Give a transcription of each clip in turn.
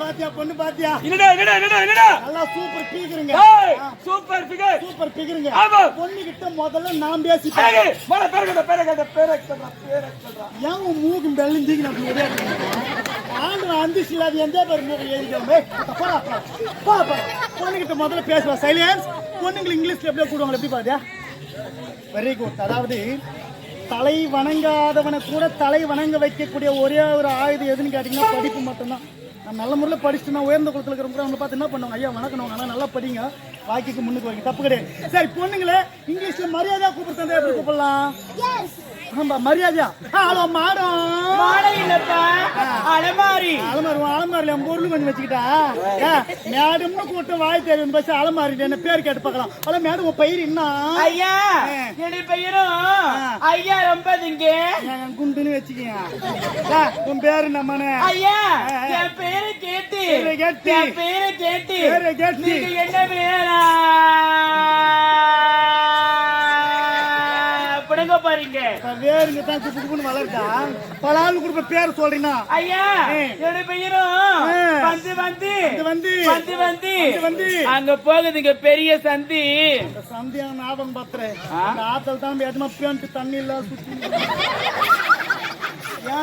பாத்தியா பொண்ணு பாத்தியா? என்னடா என்னடா என்னடா என்னடா? நல்லா சூப்பர் பீக்குறீங்க ஏய் சூப்பர் ஃபிகர் சூப்பர் பீக்குறீங்க ஆமா. பொண்ணு கிட்ட முதல்ல நான் பேசி அழகு மல பேரகட பேரகட பேரகட பேரகட ஏன் உன் மூக்கு பெல்லிஞ்சிக்கு நான் ரெடியா ஆண்டு அந்த சிலாதி எந்த பேர் மூக்கு எழுதிக்கோமே போடா போடா. போடா பொண்ணுகிட்ட முதல்ல பேசுவா. சைலன்ஸ் பொண்ணுங்களை இங்கிலீஷ்ல எப்படியா கூடுவாங்க எப்படி பாத்தியா? வெரி குட் அதாவது தலை வணங்காதவனை கூட தலை வணங்க வைக்கக்கூடிய ஒரே ஒரு ஆயுதம் எதுன்னு கேட்டீங்கன்னா படிப்பு மட்டும்தான். நான் நல்ல முறையில் படிச்சுட்டு நான் உயர்ந்த குளத்தில் இருக்கிறவங்க அவங்க பார்த்து என்ன பண்ணுவாங்க? ஐயா வணக்கணும் ஆனால் நல்லா படிங்க. வாக்கிக்கு முன்னுக்கு வைங்க தப்பு கிடையாது. சரி பொண்ணுங்களே இங்கிலீஷ்ல மரியாதையா கூப்பிடுறது எப்படி கூப்பிடலாம்? ஆமா மரியாதையா? ஹலோ மேடம் மாலை இல்லப்பா. அலமாரி. அலமாரி அலமாரில என் பொருள் கொஞ்சம் வச்சுக்கிட்டா? மேடம்னு கூட்டம் வாய் தெரியும் பஸ் அலமாரி என்ன பேர் கேட்டு பார்க்கலாம். ஹலோ மேடம் உன் பயிர் என்ன? ஐயா என்னுடைய பெயரும் ஐயா ரொம்ப திங்க. குண்டுன்னு வச்சுக்கீங்க உன் பேரு நம்மனே ஐயா என் பேரை கேட்டு. பேரை கேட்டு. என் பேரை கேட்டு. பேரை கேட்டு. நீங்க என்ன வேணும் பிடுங்க போறீங்க. வேறுங்க தான் குப்பு குப்புன்னு வளர்த்தா பல ஆள் கொடுப்ப பேர் சொல்றீங்கன்னா ஐயா ஏ. என்னுடைய பெயரும். வந்து வந்து. வந்து வந்து. வந்து வந்து. அங்க போகுதுங்க பெரிய சந்தி. சந்தியான ஞாபகம்? இந்த ஆத்தல் தான் எதுமா பேண்ட் தண்ணி இல்ல சுத்தி.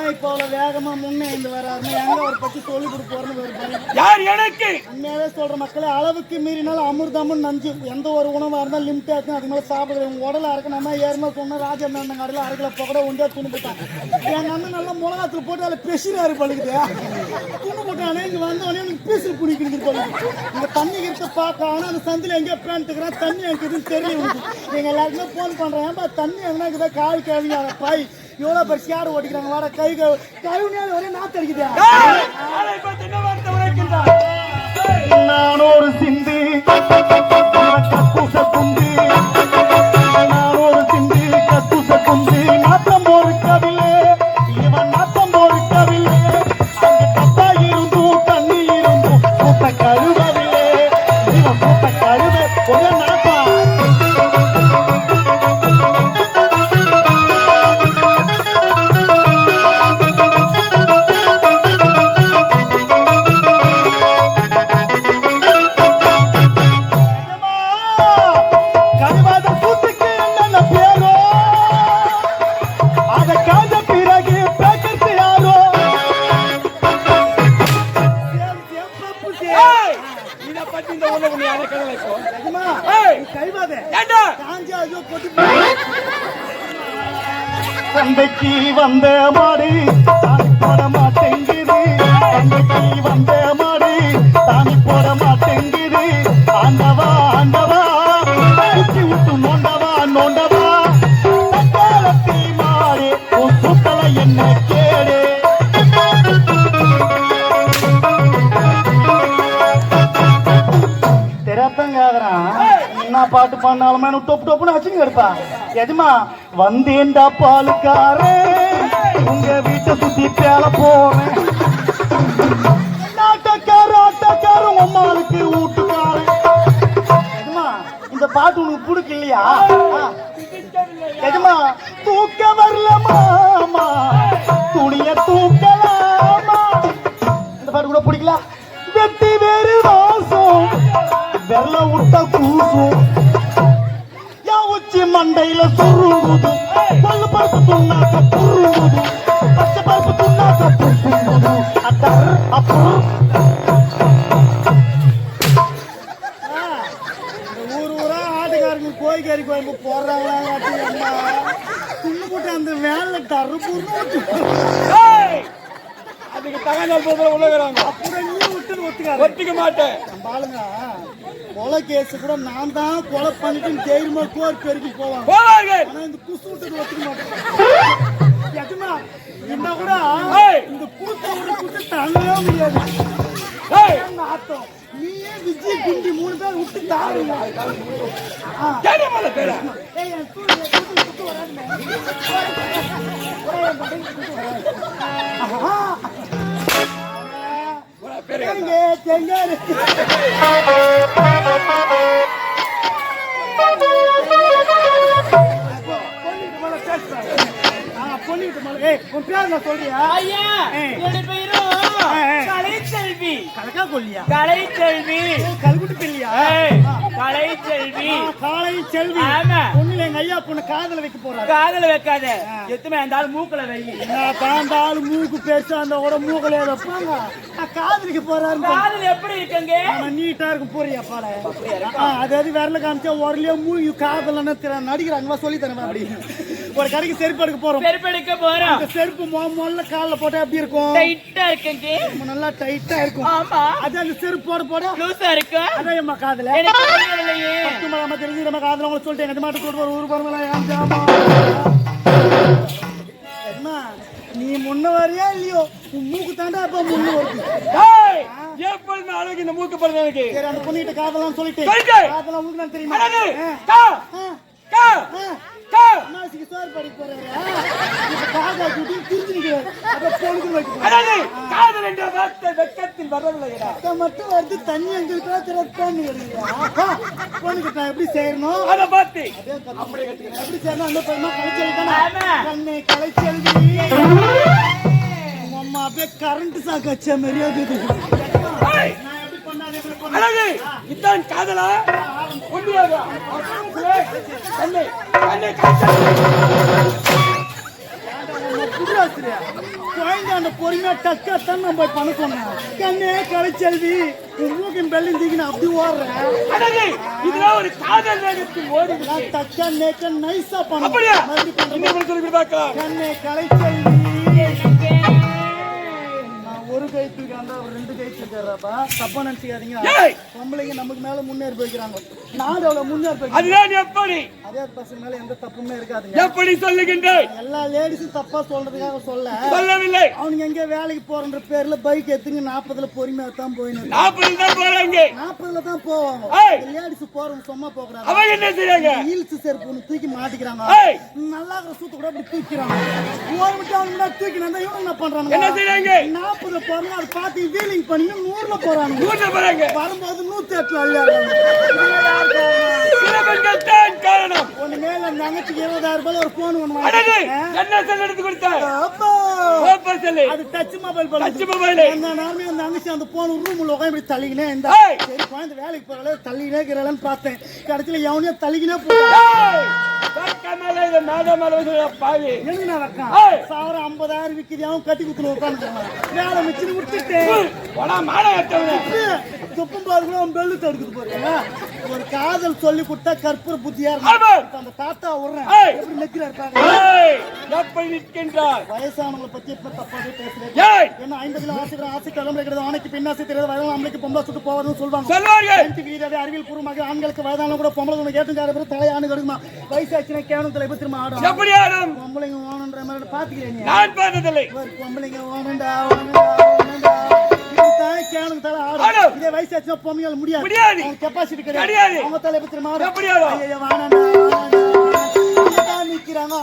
இப்போ அவ்வளவு வேகமா முன்னே வராருன்னு எங்க ஒரு பத்தி சொல்லி கொடுக்க போறேன்னு ஒரு பயம் யார் எனக்கு? உண்மையாவே சொல்ற மக்களே அளவுக்கு மீறினாலும் அமிர்தமும் நஞ்சு. எந்த ஒரு உணவா இருந்தாலும் இருக்கும் அதுக்கு மேல சாப்பிடுறது உங்க உடல இருக்கணுமா ஏறுமா சொன்னா ராஜா அந்த கடையில் அரை கிலோ பக்கட ஒன்றே துணி போட்டான். என் அண்ணன் நல்லா மிளகாத்துல போட்டு அதில் பெசினாரு பழுகுது துணி போட்டானே இங்க வந்தவனே எனக்கு பீசல் பிடிக்கிறது பழுகுது இந்த தண்ணி கிட்ட பார்க்க ஆனா அந்த சந்தில எங்கேயோ பேண்ட்டுக்கிறேன் தண்ணி எனக்குதுன்னு தெரியும் நீங்க எல்லாருக்குமே ஃபோன் பண்றேன். தண்ணி எங்கன்னா கால் கேள்வி பாய். எவ்வளோ பெருசு யார் ஓட்டிக்கிறாங்க வாட கை கழுவுனாலும் ஒரே நாத்து சந்தைக்கு வந்த மாடு போட மாட்டேங்குது. சந்தைக்கு வந்த பாட்டு பாடினாலுமே டொப்பு டொப்புன்னு வச்சுன்னு எடுப்பா எதுமா வந்தேன்டா பாலுக்காரே. உங்க வீட்டை சுத்தி பேல போறேன். நாட்டக்கார ஆட்டக்கார உம்மாளுக்கு வீட்டுக்காரன் எதுமா இந்த பாட்டு உனக்கு பிடிக்கலையா? எதுமா தூக்க வரல மாமா துணிய தூக்கலாமா? இந்த பாட்டு கூட பிடிக்கல? வெள்ள விட்ட என் உச்சி மண்டையில சுருங்குது. கொள்ளு பருப்பு துண்ணாக்க புருங்குது பச்சை பருப்பு துண்ணாக்க புருங்குது அட்டர் அப்புறம் ஊர் ஊரா ஆட்டுக்காரங்க கோய்கறி கோயம்பு போடுறாங்களா துண்ணு போட்டு அந்த வேலை ஏய், அதுக்கு தகவல் உள்ளகிறாங்க அப்புறம் ஒத்திக்க மாட்டேன். நம்ம ஆளுங்க கொலை கேஸ் கூட நான் தான் கொலை பண்ணிட்டு தைரியமா கோர் பெருக்கி போவாங்க ஆனா இந்த குசு ஒத்துக்க மாட்டேன். எதுமா என்ன கூட. இந்த கூத்த விட கூட்ட தள்ளவே முடியாது. ஏய், நாத்தம் நீயே விஜய் குண்டி மூணு பேர் விட்டு தாருங்க. பேரு? பொண்ணுகிட்ட மேல ஏய், உன் பேர் என்ன சொல்றியா ஐயா ஆ, ஆ. கலைச்செல்வி. கலக்கா கொல்லியா கலைச்செல்வி. கல்குட்டி பிள்ளையா கலைச்செல்வி. ஆ, காலை செல்வி ஆமா. பொண்ணுல எங்க ஐயா பொண்ணு காதல வைக்க போறாரு. காதல வைக்காத. எத்துமே இருந்தாலும் மூக்குல வை. மூக்கு பேச அந்த கூட மூக்கல வைப்பாங்க காதலிக்க போறாரு காதல் எப்படி இருக்குங்க? நீட்டா இருக்கும். போறியா பாட அதாவது விரல காமிச்சா உரலையோ மூழ்கி காதலன்னு திற- நடிக்கிறாங்க சொல்லி தரேன் அப்படி. ஒரு கடைக்கு செருப்பு எடுக்க போறோம். பெருப்பெடுக்க போறோம். அந்த செருப்பு முதல்ல கால்ல போட்டா எப்படி இருக்கும்? டைட்டா இருக்குங்க. நல்லா டைட்டா இருக்கும். ஆமா. அது அந்த செருப்பு போட போட லூசா இருக்கு? அதான் எம்மா காதல. சும்மா நம்ம தெரிஞ்சு நம்ம காதல உங்களை சொல்லிட்டேன். எங்க மாட்டு கூட்டு ஒரு என்ன நீ முன்ன வரியா இல்லையோ? உன் மூக்கு தாண்டா இப்ப முன்ன வருது. ஏய், எப்பொழுதுமே அழகு இந்த மூக்கு படுறது எனக்கு? அந்த பொண்ணுகிட்ட காதலாம் சொல்லிட்டு. காதலாம் உங்களுக்கு தான் தெரியுமா? சோறு படிக்க போறாரு குட்டி அப்ப பொழுது காதல் என்ற வார்த்தை வெக்கத்தில் அக்கா மட்டும் வருது தண்ணி எங்க இருக்கா வருகிறா பொண்ணுக்கு நான் எப்படி செய்யணும் அதை பார்த்து அப்படி எப்படி செய்யணும் அந்த. கண்ணே கலைச்செல்வி உங்க அம்மா அப்படியே கரண்ட் சாக்கு வச்ச மாதிரியா இருக்குது ஏய், நான் எப்படி பண்ணாதே இப்படி பண்ண அழகு. இதான் காதலா? கண்ணை கண்ணை குடியாசிரியா குழந்தை பொறுமையா டக்காத்தான் நம்ம போய் பண்ண சொன்னேன் கண்ணே கலைச்செல்வி உன் மூக்கின் பெல்லும் தீக்கி நான் அப்படி ஓடுறேன். இதெல்லாம் ஒரு காதல் வேகத்தில் ஓடி. நான் டக்கா நேக்க நைஸா பண்ண அப்படியா? கண்ணே கலைச்செல்வி. ஒரு கை தூக்காண்டா அவர் ரெண்டு கை தப்பா நினைச்சுக்காதீங்க. பொம்பளைங்க நமக்கு மேல முன்னேறி போய்க்கிறாங்க நாடு அவ்வளவு முன்னேறி போய்க்கிறேன் அதுதான் எப்படி? அதே பசங்க மேல எந்த தப்புமே இருக்காதுங்க. எப்படி சொல்லுகின்றேன்? எல்லா லேடிஸும் தப்பா சொல்றதுக்காக சொல்ல. சொல்லவில்லை. அவனுங்க எங்க வேலைக்கு போறன்ற பேர்ல பைக் எடுத்துங்க நாற்பதுல பொறுமையா தான் போயின்னு நாற்பது தான் போறாங்க நாற்பதுல தான் போவாங்க. லேடிஸ் போறவங்க சும்மா போக கூடாது அவங்க என்ன செய்றாங்க? ஹீல்ஸ் செருப்பு ஒண்ணு தூக்கி மாட்டிக்கிறாங்க. நல்லா இருக்கிற சூத்து கூட அப்படி தூக்கிறாங்க. ஒரு அவங்க தூக்கி நான் இவங்க என்ன பண்றாங்க என்ன நாற்பதுல போறாங்க அதை பார்த்து வீலிங் பண்ணி நூறுல போறாங்க ஊட்ட போறாங்க. வரும்போது நூத்தி எட்டுல யார் காரணம்? ஒண்ணு மேல தங்கச்சிக்கு இருபதாயிரம் ரூபாய் ஒரு போன் ஒண்ணு. என்ன செல் எடுத்து கொடுத்தார் அது டச் மொபைல் டச் மொபைலு. அந்த நேரமே அந்த தங்கச்சி அந்த போன் ரூம்ல உட்காந்து இப்படி தள்ளிக்கினே இருந்தா. ஏய். சரி குழந்தை வேலைக்கு போறாளே தள்ளிக்கினே இருக்கிறாளன்னு பார்த்தேன். கடைசியில எவனையோ தள்ளிக்கினே போட்டா மேல இதை வந்து பாவி வைக்கான் ஏய். சாவரம் ஐம்பதாயிரம் விக்குது அவன் கட்டி குத்துல உட்காந்துருக்கான் வேலை மிச்சு விட்டுட்டு போடா மானம் எட்டவனே துப்பும் கூட அவன் பெல்லு தடுக்குது போறீங்க ஒரு காதல் சொல்லி கொடுத்தா கற்பூர புத்தியா. இருக்கும். அந்த தாத்தா விடுறேன். எப்படி நெக்கிறார் எப்படி நிற்கின்றார் வயசானவங்களை பத்தி தப்பாவே பேசுறேன் என்ன ஐம்பதுல ஆசைக்கிற ஆசை கிளம்புல கிடையாது. பின்னாசி தெரியாது. வயதான நம்மளுக்கு பொம்பளை சுட்டு போவதுன்னு சொல்லுவாங்க. அறிவியல் பூர்வமாக ஆண்களுக்கு வயதான கூட பொம்பளை ஒன்று கேட்டு யாரும் பேர் தலையானு கடுக்குமா வயசாச்சுன்னா கேவனம் தலை எப்படி திரும்ப ஆடும்? எப்படி ஆடும்? பொம்பளைங்க ஓணுன்ற மாதிரி பாத்துக்கிறேன் நான் பார்த்ததில்லை. பொம்பளைங்க ஓணுண்டா. ஓணுண்டா இதுதான் கேவனம் தலை ஆடும் ஆடும். இதே வயசாச்சுன்னா பொம்பளைங்க முடியாது. முடியாது. அவங்க கெப்பாசிட்டி கிடையாது. கிடையாது. அவங்க தலை எப்படி திரும்ப ஆடும் எப்படி ஆடும்? ஐயோ இங்கதான் நிக்கிறாங்க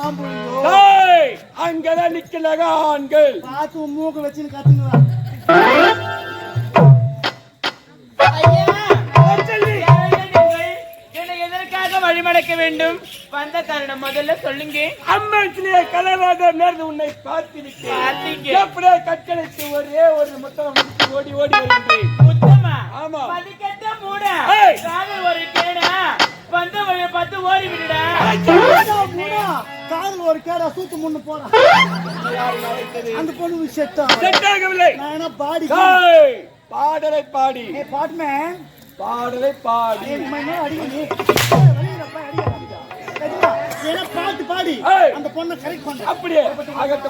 ஏய், அங்கதான் நிக்கிறாங்க ஆண்கள். பார்த்து மூக்கு வச்சுன்னு கத்துங்க. ஐயா வழிமடக்க வேண்டும். வந்த காரணம் முதல்ல சொல்லுங்க. அம்மத்திலே கலைவாதம் நேர்ந்து உன்னை பார்த்திருக்கேன். கட்டளைக்கு ஒரே ஒரு முத்தம் ஓடி ஓடி உத்தமா ஆமா. பதிக்கட்ட மூட. காதல் ஒரு கேடா. வந்த வழியை பார்த்து ஓடி விடுடா. காதல் ஒரு கேடா சூத்து முன்னு போறான் அந்த பொண்ணு செட்டா செட் ஆகவில்லை. நான் என்ன பாடி? பாடலை பாடி. பாட்மேன் பாடலை பாடி. ஏய் ஏன்னா பாட்டு பாடி. அந்த பொண்ணை கரெக்ட் பண்ற அப்படியே. அகத்த